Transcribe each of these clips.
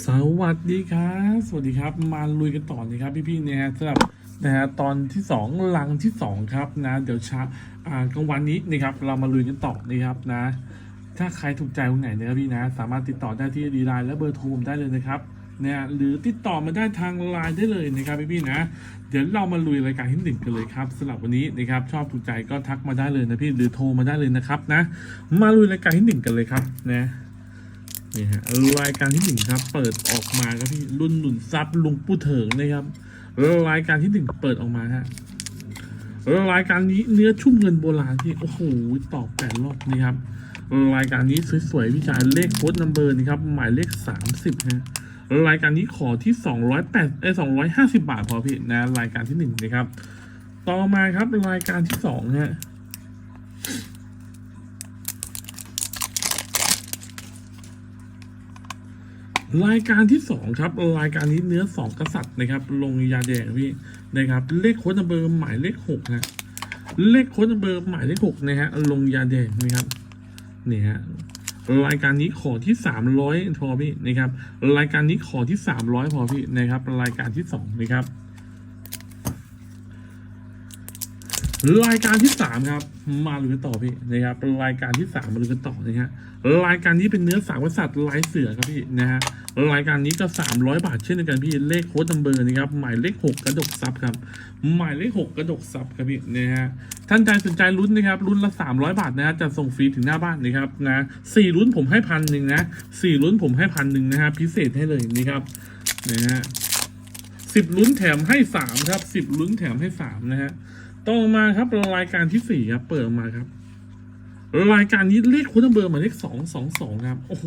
สวัสดีครับ สวัสดีครับ มาลุยกันต่อนะครับพี่ๆนะฮะสำหรับนะฮะตอนที่สองหลังที่สองครับนะ เดี๋ยวเช้าอ่ากลางวันนี้นะครับเรามาลุยกันต่อนะครับนะ ถ้าใครถูกใจตรงไหนนะครับพี่นะ สามารถติดต่อได้ที่ดีไลน์และเบอร์โทรผมได้เลยนะครับเนี่ยหรือติดต่อมาได้ทางไลน์ได้เลยนะครับพี่ๆนะ เดี๋ยวเรามาลุยรายการที่หนึ่งกันเลยครับสำหรับวันนี้นะครับชอบถูกใจก็ทักมาได้เลยนะพี่หรือโทรมาได้เลยนะครับนะ มาลุยรายการที่หนึ่งกันเลยครับนะ นี่ฮะรายการที่หนึ่งครับ เปิดออกมาครับพี่รุ่นหนุนซับลุงปู้เถิงนะครับรายการที่หนึ่งเปิดออกมาฮะรายการนี้เนื้อชุ่มเงินโบราณที่โอ้โหตอบแปดรอบนี่ครับรายการนี้สวยๆพี่ชายเลขโค้ดนัมเบอร์นี่ครับหมายเลขสามสิบฮะรายการนี้ขอที่สองร้อยแปดเอ้สองร้อยห้าสิบาทพอพี่นะรายการที่หนึ่งนะครับ ต่อมาครับรายการที่สองฮะ รายการที่สองครับรายการนี้เนื้อสองกษัตริย์นะครับ ลงยาแดงพี่นะครับ เลขโค้ดนัมเบอร์หมายเลขหกนะเลขโค้ดนัมเบอร์หมายเลขหกนะฮะลงยาแดงนะครับนี่ฮะรายการนี้ขอที่สามร้อยพอพี่นะครับ รายการนี้ขอที่สามร้อยพอพี่นะครับ รายการที่สองนะครับรายการที่สามครับ มาลุยกันต่อพี่นะครับรายการที่สามมาลุยกันต่อนะฮะรายการนี้เป็นเนื้อสามกษัตริย์ลายเสือครับพี่นะฮะ รายการนี้ก็สามร้อยบาทเช่นเดียวกันพี่เลขโค้ดนัมเบอร์นะครับหมายเลขหกกระดกซับครับหมายเลขหกกระดกซับครับพี่นะฮะท่านใดสนใจลุ้นนะครับรุ่นละสามร้อยบาทนะฮะจะส่งฟรีถึงหน้าบ้านนะครับนะสี่ลุ้นผมให้พันหนึ่งนะสี่ลุ้นผมให้พันหนึ่งนะฮะพิเศษให้เลยนะครับนะฮะสิบลุ้นแถมให้สามครับสิบลุ้นแถมให้สามนะฮะต่อมาครับรายการที่สี่ครับเปิดมาครับ รายการนี้เลขคุณเบอร์หมายเลขสองสองสองครับ โอ้โห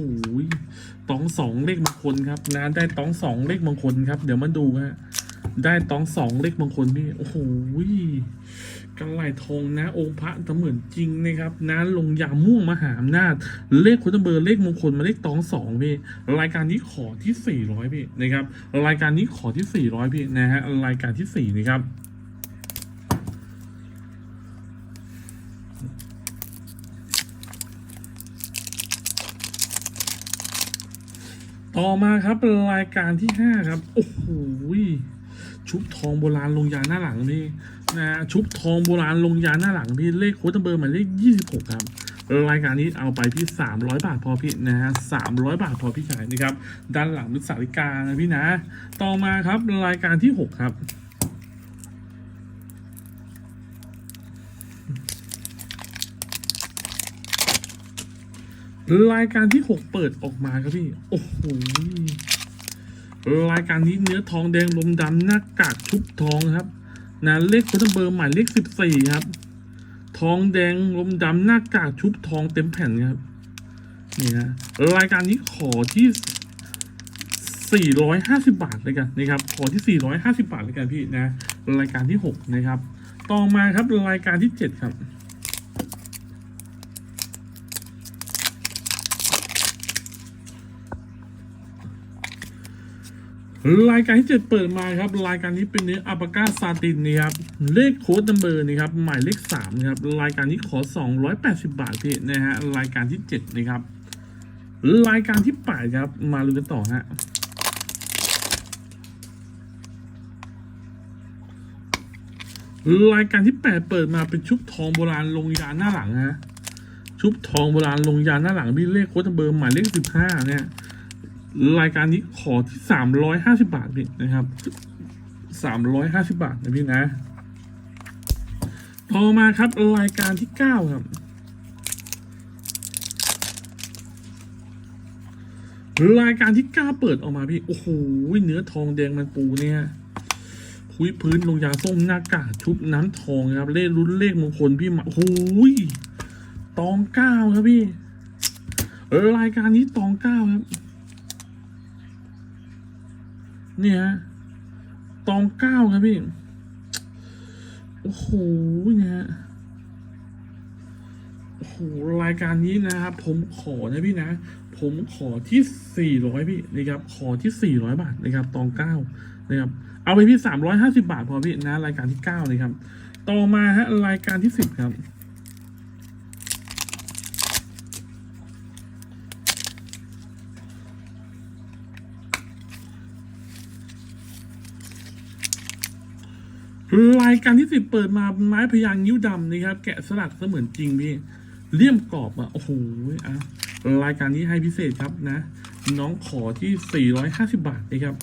ตองสองเลขมงคลครับนะได้ตองสองเลขมงคลครับ เดี๋ยวมาดูฮะได้ตองสองเลขมงคลพี่ โอ้โหกันไหลทองนะ องค์พระเสมือนจริงนะครับนะลงยาม่วงมหาอำนาจ เลขคุณเบอร์เลขมงคลมาเลขตองสองพี่ รายการนี้ขอที่สี่ร้อยพี่นะครับ รายการนี้ขอที่สี่ร้อยพี่นะฮะ รายการที่สี่นะครับ ต่อมาครับรายการที่ห้าครับ โอ้โหชุบทองโบราณลงยาหน้าหลังนี่นะชุบทองโบราณลงยาหน้าหลังพี่เลขโค้ดเบอร์หมายเลขยี่สิบหกครับรายการนี้เอาไปพี่สามร้อยบาทพอพี่นะฮะสามร้อยบาทพอพี่ชายนะครับด้านหลังเป็นสาริกานะพี่นะ ต่อมาครับรายการที่หกครับ รายการที่หกเปิดออกมาครับพี่โอ้โหรายการนี้เนื้อทองแดงลมดำหน้ากากชุบทองครับนะเลขโค้ดเบอร์หมายเลขสิบสี่ครับ ทองแดงลมดำหน้ากากชุบทองเต็มแผ่นครับนี่นะรายการนี้ขอที่สี่ร้อยห้าสิบาทเลยกันนะครับ ขอที่สี่ร้อยห้าสิบาทเลยกันพี่นะ รายการที่หกนะครับ ต่อมาครับรายการที่เจ็ดครับ รายการที่เจ็ดเปิดมาครับ รายการนี้เป็นเนื้ออัปกาซาตินนี่ครับ เลขโค้ดนัมเบอร์นี่ครับ หมายเลขสามนะครับ รายการนี้ขอสองร้อยแปดสิบาทพี่นะฮะ รายการที่เจ็ดนะครับ รายการที่แปดครับ มาลุ้นกันต่อฮะรายการที่แปดเปิดมาเป็นชุบทองโบราณลงยาหน้าหลังฮะ ชุบทองโบราณลงยาหน้าหลังพี่เลขโค้ดนัมเบอร์หมายเลขสิบห้าเนี่ย รายการนี้ขอที่สามร้อยห้าสิบาทพี่นะครับสามร้อยห้าสิบาทนะพี่นะ ต่อมาครับรายการที่เก้าครับรายการที่เก้าเปิดออกมาพี่ โอ้โหเนื้อทองแดงมันปูเนี่ยคุยพื้นลงยาส้มหน้ากากชุบน้ำทองครับ เลขรุ่นเลขมงคลพี่มาโอ้โหตองเก้าครับพี่รายการนี้ตองเก้าครับ นี่ยฮะตองเก้าครับพี่โอ้โหเนี่ยฮะโอ้โหรายการนี้นะครับ ผมขอนะพี่นะ ผมขอที่สี่ร้อยพี่นะครับ ขอที่สี่ร้อยบาทนะครับตองเก้านะครับ เอาไปพี่สามร้อยห้าสิบาทพอพี่นะ รายการที่เก้าเลยครับ ต่อมาฮะรายการที่สิบครับ รายการที่สิบเปิดมาไม้พยางค์นิ้วดำนะครับ แกะสลักเสมือนจริงพี่เลี่ยมกรอบอะโอ้โหอะรายการนี้ให้พิเศษครับนะ น้องขอที่ 450 บาทนะครับ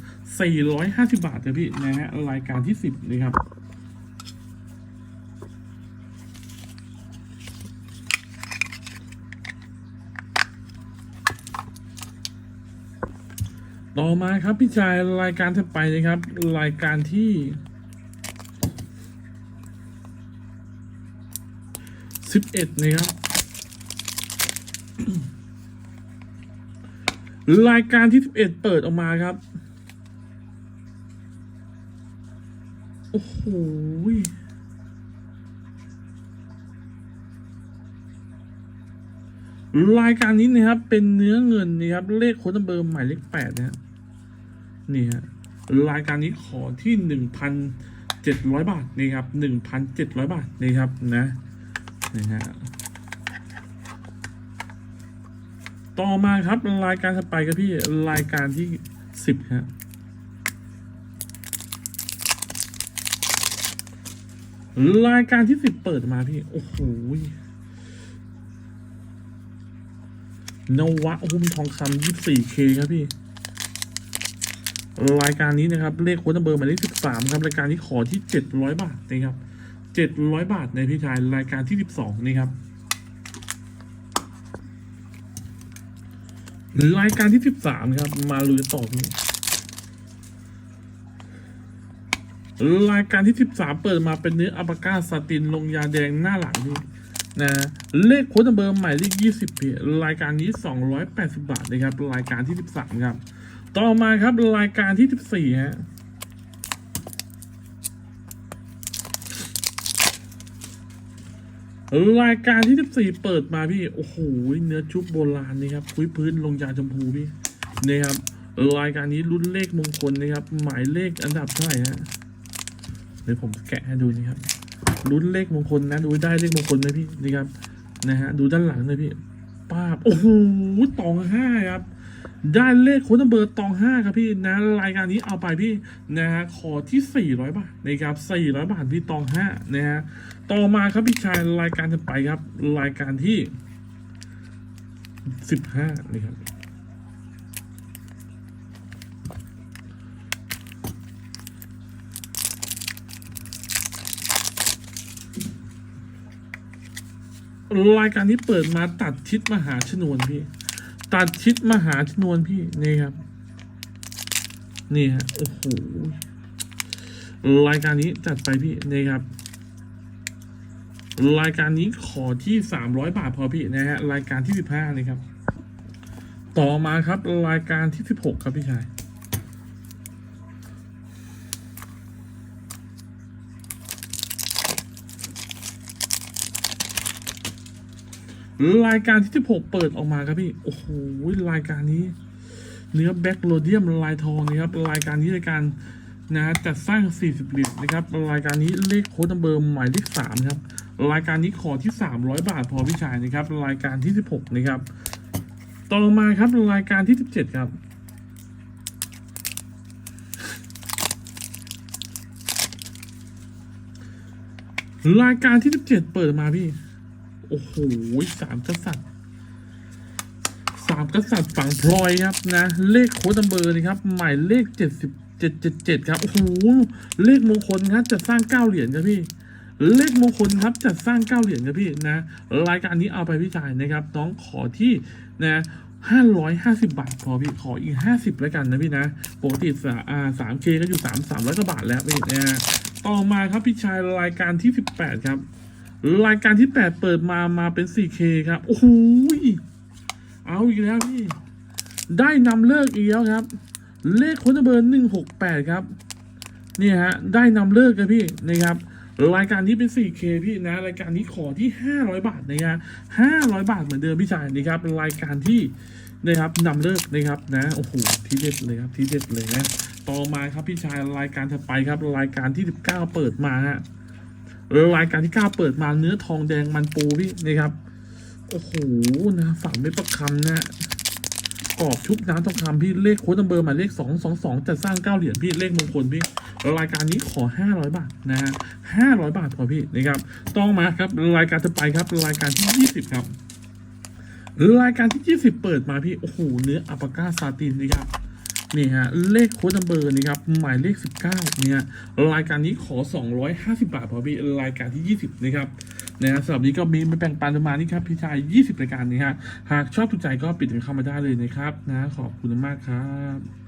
450 บาทครับพี่นะฮะรายการที่ 10นะครับต่อมาครับพี่ชายรายการถัดไปนะครับ รายการที่ สิบเอ็ดนะครับ รายการที่สิบเอ็ดเปิดออกมาครับ โอ้โหรายการนี้นะครับ เป็นเนื้อเงินนะครับ เลขโค้ดนัมเบอร์หมายเลขแปดนะนี่ฮะรายการนี้ขอที่หนึ่งพันเจ็ดร้อยบาทนี่ครับหนึ่งพันเจ็ดร้อยบาทนี่ครับนะ นะฮะต่อมาครับรายการถัดไปครับพี่รายการที่สิบฮะรายการที่สิบเปิดมาพี่ โอ้โหนวะหุ้มทองคำยี่สี่เคครับพี่ รายการนี้นะครับ เลขโค้ดนัมเบอร์หมายเลขสิบสามครับ รายการนี้ขอที่เจ็ดร้อยบาทนะครับ เจ็ดร้อยบาทในพี่ชายรายการที่สิบสองนี่ครับ รายการที่สิบสามครับ มาลุยต่อพี่รายการที่สิบสามเปิดมาเป็นเนื้ออัปาก้าสตินลงยาแดงหน้าหลังพี่นะเลขโค้ดเบอร์หมายเลขยี่สิบพี่รายการนี้สองร้อยแปดสิบาทนะครับ รายการที่สิบสามครับ ต่อมาครับรายการที่สิบสี่ฮะ รายการที่ 14 เปิดมาพี่ โอ้โห เนื้อชุบโบราณนี่ครับคุยพื้นลงยาชมพูพี่นี่ครับรายการนี้รุ่นเลขมงคลนะครับ หมายเลขอันดับเท่าไหร่ฮะเดี๋ยวผมแกะให้ดูนี่ครับรุ่นเลขมงคลนะ ดูได้เลขมงคลไหมพี่นี่ครับนะฮะดูด้านหลังเลยพี่ป้าบโอ้โหตองห้าครับ ได้เลขโค้ดนัมเบอร์ตองห้าครับพี่นะรายการนี้เอาไปพี่นะฮะขอที่ 400 บาทนะครับ400 บาทพี่ตองห้านะฮะต่อมาครับพี่ชายรายการถัดไปครับ รายการที่ 15นี่ครับรายการที่เปิดมาตัดชิดมหาชนวนพี่ ตัดชิดมหาชนวนพี่นี่ครับ นี่ฮะโอ้โหรายการนี้จัดไปพี่นี่ครับ รายการนี้ขอที่สามร้อยบาทพอพี่นะฮะรายการที่สิบห้านี่ครับ ต่อมาครับรายการที่สิบหกครับพี่ชาย รายการที่สิบหกเปิดออกมาครับพี่ โอ้โห รายการนี้ เนื้อแบ็กโลเดียมลายทองนะครับ รายการนี้รายการนะฮะจัดสร้าง 40 ลิตรนะครับ รายการนี้เลขโค้ดนัมเบอร์หมายเลข3ครับ รายการนี้ขอที่ 300 บาทพอพี่ชายนะครับ รายการที่ 16 นะครับ ต่อมาครับรายการที่ 17 ครับรายการที่ 17 เปิดมาพี่ โอ้โหสามกษัตริย์สามกษัตริย์ฝั่งพลอยครับนะ เลขโค้ดนัมเบอร์นี่ครับ หมายเลขเจ็ดสิบเจ็ดเจ็ดเจ็ดครับ โอ้โห เลขมงคลครับจะสร้างเก้าเหรียญครับพี่ เลขมงคลครับจะสร้างเก้าเหรียญครับพี่นะ รายการนี้เอาไปพี่ชายนะครับ น้องขอที่นะห้าร้อยห้าสิบาทพอพี่ขออีกห้าสิบแล้วกันนะพี่นะปกติสาอ่าสามเคก็อยู่สามสามร้อยกว่าบาทแล้วพี่นะต่อมาครับพี่ชายรายการที่สิบแปดครับ รายการที่แปดเปิดมามาเป็น 4K ครับ โอ้โหเอาอีกแล้วพี่ ได้นำเลิกอีกแล้วครับ เลขคนเบอร์หนึ่งหกแปดครับ นี่ฮะ ได้นำเลิกครับพี่นะครับ รายการนี้เป็น 4K พี่นะ รายการนี้ขอที่ 500 บาทนะฮะ500 บาทเหมือนเดิมพี่ชายนะครับ รายการที่นะครับนำเลิกนะครับนะโอ้โหที่เด็ดเลยครับที่เด็ดเลยนะต่อมาครับพี่ชายรายการถัดไปครับ รายการที่ 19 เปิดมาฮะ รายการที่ 9 เปิดมาเนื้อทองแดงมันปูพี่นะครับ โอ้โหนะฝั่งไม่ประคำนะกรอบชุบน้ำทองคำพี่เลขโค้ดนัมเบอร์หมายเลขสองสองสองจะสร้างเก้าเหรียญพี่เลขมงคลพี่รายการนี้ขอห้าร้อยบาทนะฮะห้าร้อยบาทพอพี่นะครับต้องมาครับรายการจะไปครับรายการที่ยี่สิบครับรายการที่20เปิดมาพี่โอ้โหเนื้ออัปาก้าซาตินนี่ครับ นี่ฮะเลขโค้ดนัมเบอร์นี่ครับหมายเลข 19เนี่ยรายการนี้ขอ 250 บาทพอพี่รายการที่ 20นะครับนะฮะสำหรับนี้ก็มีมาแบ่งปันประมาณนี้ครับพี่ชาย 20 รายการนี้ฮะหากชอบถูกใจก็ปิดกันเข้ามาได้เลยนะครับนะขอบคุณมากครับ